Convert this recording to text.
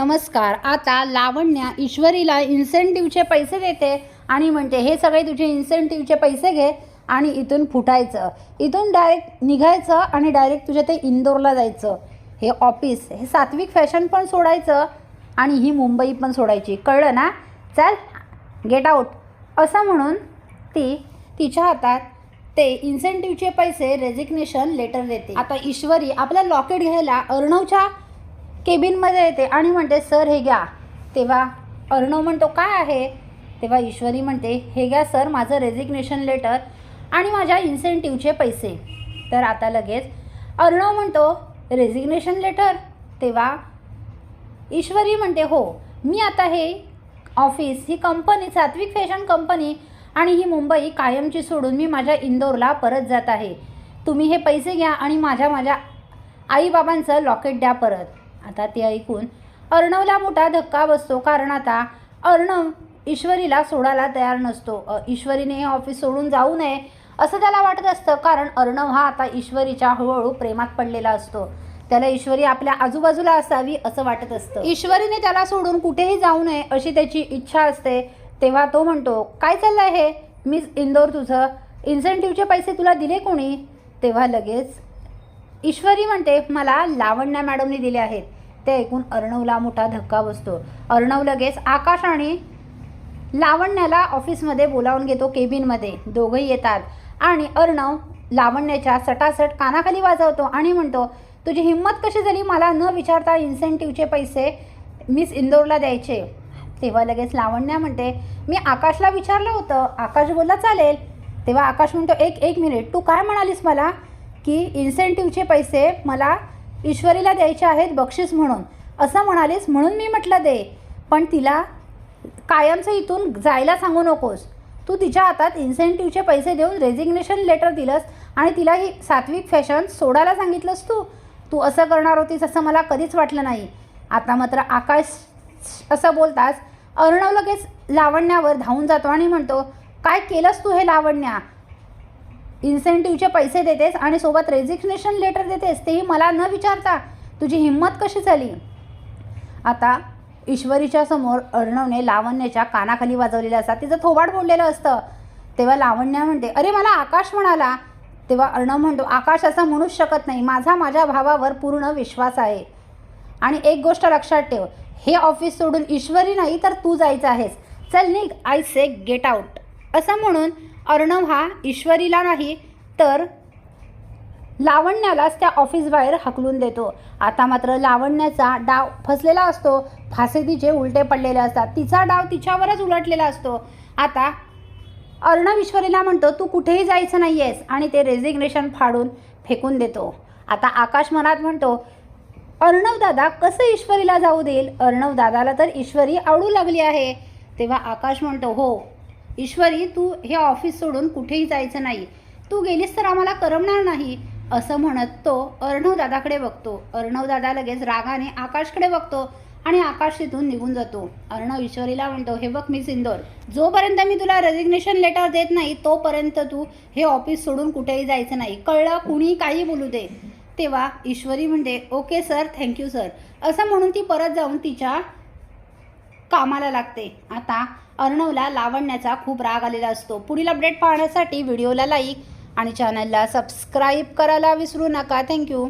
नमस्कार. आता लावण्या ईश्वरीला इन्सेंटिव्हचे पैसे देते आणि म्हणते हे सगळे तुझे इन्सेंटिव्हचे पैसे घे आणि इथून फुटायचं. इथून डायरेक्ट निघायचं आणि डायरेक्ट तुझ्या ते इंदोरला जायचं. हे ऑफिस हे सात्विक फॅशन पण सोडायचं आणि ही मुंबई पण सोडायची. कळलं ना? चल गेट आऊट असं म्हणून ती तिच्या हातात ते इन्सेंटिव्हचे पैसे रेजिग्नेशन लेटर देते. आता ईश्वरी आपलं लॉकेट घ्यायला अर्णवच्या केबिनमध्ये येते आणि म्हणते सर हे घ्या. तेव्हा अर्णव म्हणतो काय आहे? तेव्हा ईश्वरी म्हणते हे घ्या सर माझं रेजिग्नेशन लेटर आणि माझ्या इन्सेंटिव्हचे पैसे. तर आता लगेच अर्णव म्हणतो रेजिग्नेशन लेटर तेव्हा ईश्वरी म्हणते हो मी आता हे ऑफिस ही कंपनी सात्विक फॅशन कंपनी आणि ही मुंबई कायमची सोडून मी माझ्या इंदोरला परत जात आहे. तुम्ही हे पैसे घ्या आणि माझ्या माझ्या आईबाबांचं लॉकेट द्या परत. आता ते ऐकून अर्णवला मोठा धक्का बसतो कारण आता अर्णव ईश्वरीला सोडायला तयार नसतो. ईश्वरीने हे ऑफिस सोडून जाऊ नये असं त्याला वाटत असतं कारण अर्णव हा आता ईश्वरीच्या हळूहळू प्रेमात पडलेला असतो. त्याला ईश्वरी आपल्या आजूबाजूला असावी असं वाटत असतं. ईश्वरीने त्याला सोडून कुठेही जाऊ नये अशी त्याची इच्छा असते. तेव्हा तो म्हणतो काय चाललं आहे मीच इंदोर तुझं. इन्सेंटिव्हचे पैसे तुला दिले कोणी? तेव्हा लगेच ईश्वरी म्हणते मला लावण्या मॅडमने दिले आहेत. ते ऐकून अर्णवला मोठा धक्का बसतो. अर्णव लगेच आकाश आणि लावण्याला ऑफिसमध्ये बोलावून घेतो केबिनमध्ये दोघंही येतात आणि अर्णव लावण्याच्या सटासट कानाखाली वाजवतो आणि म्हणतो तुझी हिंमत कशी झाली? मला न विचारता इन्सेंटिव्हचे पैसे मिस इंदोरला द्यायचे. तेव्हा लगेच लावण्या म्हणते मी आकाशला विचारलं होतं. आकाश बोलला चालेल. तेव्हा आकाश म्हणतो एक एक मिनिट तू काय म्हणालीस मला? की इन्सेंटिव्हचे पैसे मला ईश्वरीला द्यायचे आहेत बक्षीस म्हणून. असं म्हणालीस म्हणून मी म्हटलं दे. पण तिला कायमचं इथून जायला सांगू नकोस. तू तिच्या हातात इन्सेंटिव्हचे पैसे देऊन रेजिग्नेशन लेटर दिलंस आणि तिला ही सात्विक फॅशन सोडायला सांगितलंस तू. तू असं करणार होतीस असं मला कधीच वाटलं नाही. आता मात्र आकाश असं बोलताच अर्णव लगेच लावण्यावर धावून जातो आणि म्हणतो काय केलंस तू हे लावण्या? इन्सेंटिव्हचे पैसे देतेस आणि सोबत रेजिग्नेशन लेटर देतेस तेही मला न विचारता तुझी हिंमत कशी झाली? आता ईश्वरीच्या समोर अर्णवने लावण्याच्या कानाखाली वाजवलेलं असतात तिचं थोबाड बोललेलं असतं. तेव्हा लावण्या म्हणते अरे मला आकाश म्हणाला. तेव्हा अर्णव म्हणतो आकाश असं म्हणूच शकत नाही. माझा माझ्या भावावर पूर्ण विश्वास आहे. आणि एक गोष्ट लक्षात ठेव हे ऑफिस सोडून ईश्वरी नाही तर तू जायचं आहेस. चल निघ आय से गेट आऊट असं म्हणून अर्णव हा ईश्वरीला नाही तर लावण्यालाच त्या ऑफिस बाहेर हकलून देतो. आता मात्र लावण्याचा डाव फसलेला असतो. फासे तिचे उलटे पडलेले असतात. तिचा डाव तिच्यावरच उलटलेला असतो. आता अर्णव ईश्वरीला म्हणतो तू कुठेही जायचं नाही आहेस आणि ते रेझिग्नेशन फाडून फेकून देतो. आता आकाश मनात म्हणतो अर्णव दादा कसं ईश्वरीला जाऊ देईल? अर्णव दादाला तर ईश्वरी आवडू लागली आहे. तेव्हा आकाश म्हणतो हो ईश्वरी तू हे ऑफिस सोडून कुठेही जायचं नाही. तू गेलीस तर आम्हाला करमणार नाही असं म्हणत तो अर्णव दादाकडे बघतो. अर्णव दादा लगेच रागाने आकाशकडे बघतो आणि आकाश तिथून निघून जातो. अर्णव ईश्वरीला म्हणतो हे बघ मी सिंदोर जोपर्यंत मी तुला रेजिग्नेशन लेटर देत नाही तोपर्यंत तू हे ऑफिस सोडून कुठेही जायचं नाही. कळलं? कुणी काही बोलू दे. तेव्हा ईश्वरी म्हणते ओके सर थँक्यू सर असं म्हणून ती परत जाऊन तिच्या कामाला लागते. आता अर्णवला लावण्याचा खूप राग आलेला असतो. पुढील अपडेट पाहण्यासाठी व्हिडिओला लाईक आणि चॅनलला सबस्क्राईब करायला विसरू नका. थँक्यू